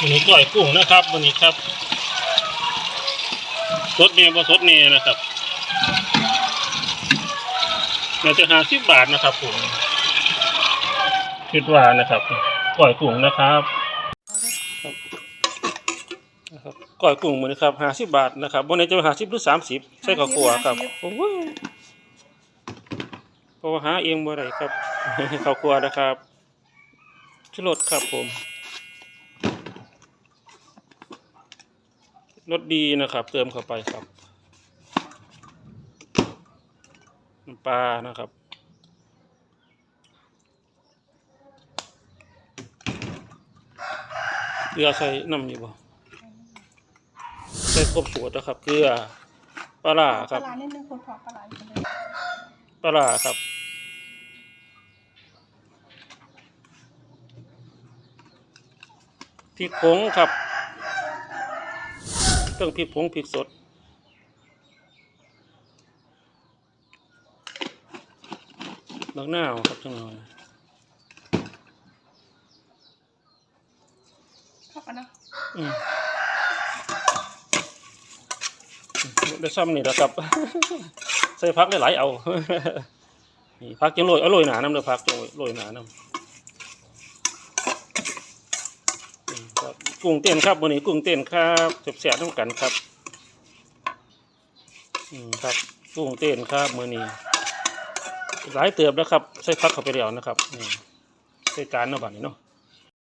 วันนี้ก้อยกุ้งนะครับวันนี้ครับสดเนี่ยบ่สดเนี่ยนะครับน่าจะหาสิบบาทนะครับผมคิดว่านะครับก้อยกุ้งนะครับครับนะครับก้อยกุ้งมือนี้ครับห้าสิบบาทนะครับบนนี้จะห้าสิบหรือสามสิบใส่ข้าวคั่วครับโอ้ยเพราะว่าหาเองบ่ได้ครับข้าวคั่วนะครับชุรสครับผม รสดีนะครับ เติมเข้าไปครับน้ำปลานะครับเกลือใส่น้ำอยู่บ่ใส่ครบสูตรนะครับเกลือปลาร้าครับปลานิดนึงคนขอปลาอยู่เลยปลาร้าครับ พริกผงครับ เครื่องพริกผงพริกสด บักหน้าวครับจังหน่อยเข้ากันนะอืมได้ซ้ำนี่แหละครับ ใส่พักได้หลายเอา นี่พักจังโรยเอาโรยหนาน้ำเด้อพักจังโรยโรยหนาน้ำนี่ครับ กุ้งเต้นครับวันนี้กุ้งเต้นครับเสียบๆต้องกันครับอืมครับกุ้งเต้นครับมือนี้หลายเติบแล้วครับ ใส่พักเข้าไปแล้วนะครับนี่ใส่จานเนาะบัดนี้เนาะ